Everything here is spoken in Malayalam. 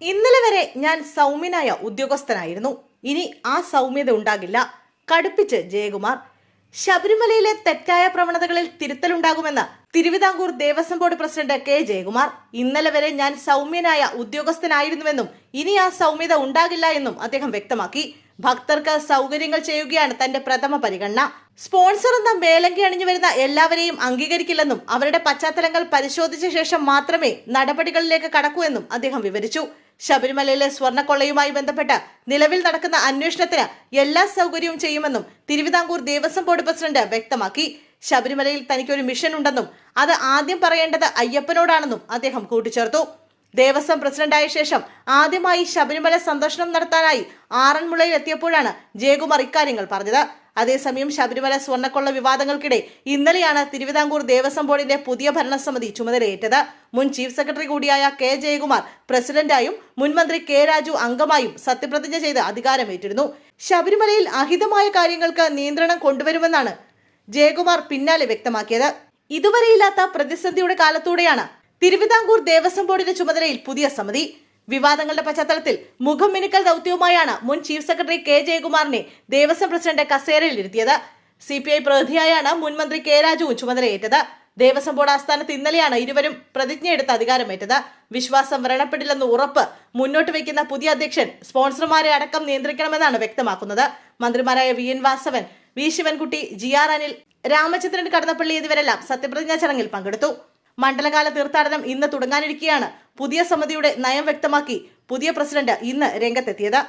ഇന്നലെ വരെ ഞാൻ സൗമ്യനായ ഉദ്യോഗസ്ഥനായിരുന്നു. ഇനി ആ സൗമ്യത ഉണ്ടാകില്ല. കടുപ്പിച്ച് ജയകുമാർ ശബരിമലയിലെ തെറ്റായ പ്രവണതകളിൽ തിരുത്തലുണ്ടാകുമെന്ന് Thiruvithamkoor Devaswom board president K Jayakumar. ഇന്നലെ വരെ ഞാൻ സൗമ്യനായ ഉദ്യോഗസ്ഥനായിരുന്നുവെന്നും ഇനി ആ സൗമ്യത ഉണ്ടാകില്ല എന്നും അദ്ദേഹം വ്യക്തമാക്കി. ഭക്തർക്ക് സൗകര്യങ്ങൾ ചെയ്യുകയാണ് തന്റെ പ്രഥമ പരിഗണന. സ്പോൺസർ എന്ന മേലങ്കി അണിഞ്ഞു വരുന്ന എല്ലാവരെയും അംഗീകരിക്കില്ലെന്നും അവരുടെ പശ്ചാത്തലങ്ങൾ പരിശോധിച്ച ശേഷം മാത്രമേ നടപടികളിലേക്ക് കടക്കൂ എന്നും അദ്ദേഹം വിവരിച്ചു. ശബരിമലയിലെ സ്വർണക്കൊള്ളയുമായി ബന്ധപ്പെട്ട് നിലവിൽ നടക്കുന്ന അന്വേഷണത്തിന് എല്ലാ സൗകര്യവും ചെയ്യുമെന്നും തിരുവിതാംകൂർ ദേവസ്വം ബോർഡ് പ്രസിഡന്റ് വ്യക്തമാക്കി. ശബരിമലയിൽ തനിക്കൊരു മിഷൻ ഉണ്ടെന്നും അത് ആദ്യം പറയേണ്ടത് അയ്യപ്പനോടാണെന്നും അദ്ദേഹം കൂട്ടിച്ചേർത്തു. ദേവസ്വം പ്രസിഡന്റായ ശേഷം ആദ്യമായി ശബരിമല സന്ദർശനം നടത്താനായി ആറന്മുളയിൽ എത്തിയപ്പോഴാണ് ജയകുമാർ ഇക്കാര്യങ്ങൾ പറഞ്ഞത്. അതേസമയം ശബരിമല സ്വർണക്കൊള്ള വിവാദങ്ങൾക്കിടെ ഇന്നലെയാണ് തിരുവിതാംകൂർ ദേവസ്വം ബോർഡിന്റെ പുതിയ ഭരണസമിതി ചുമതലയേറ്റത്. മുൻ ചീഫ് സെക്രട്ടറി കൂടിയായ കെ ജയകുമാർ പ്രസിഡന്റായും മുൻമന്ത്രി കെ രാജു അംഗമായും സത്യപ്രതിജ്ഞ ചെയ്ത് അധികാരമേറ്റിരുന്നു. ശബരിമലയിൽ അഹിതമായ കാര്യങ്ങൾക്ക് നിയന്ത്രണം കൊണ്ടുവരുമെന്നാണ് ജയകുമാർ പിന്നാലെ വ്യക്തമാക്കിയത്. ഇതുവരെയില്ലാത്ത പ്രതിസന്ധിയുടെ കാലത്തൂടെയാണ് തിരുവിതാംകൂർ ദേവസ്വം ബോർഡിന്റെ ചുമതലയിൽ പുതിയ സമിതി. വിവാദങ്ങളുടെ പശ്ചാത്തലത്തിൽ മുഖം മിനുക്കൽ ദൗത്യവുമായാണ് മുൻ ചീഫ് സെക്രട്ടറി കെ ജയകുമാറിനെ ദേവസ്വം പ്രസിഡന്റ് കസേരയിൽ ഇരുത്തിയത്. സി പി ഐ പ്രതിനിധിയായാണ് മുൻ മന്ത്രി കെ രാജുവും ചുമതലയേറ്റത്. ദേവസ്വം ബോർഡ് ആസ്ഥാനത്ത് ഇന്നലെയാണ് ഇരുവരും പ്രതിജ്ഞയെടുത്ത് അധികാരമേറ്റത്. വിശ്വാസം വ്രണപ്പെടില്ലെന്ന് ഉറപ്പ് മുന്നോട്ട് വയ്ക്കുന്ന പുതിയ അധ്യക്ഷൻ സ്പോൺസർമാരെ അടക്കം നിയന്ത്രിക്കണമെന്നാണ് വ്യക്തമാക്കുന്നത്. മന്ത്രിമാരായ V N Vasavan V Sivankutty G R Anil Ramachandran Kadannappally എന്നിവരെല്ലാം സത്യപ്രതിജ്ഞാ ചടങ്ങിൽ പങ്കെടുത്തു. മണ്ഡലകാല തീർത്ഥാടനം ഇന്ന് തുടങ്ങാനിരിക്കെയാണ്. പുതിയ സമിതിയുടെ നയം വ്യക്തമാക്കി പുതിയ പ്രസിഡന്റ് ഇന്ന് രംഗത്തെത്തിയത്.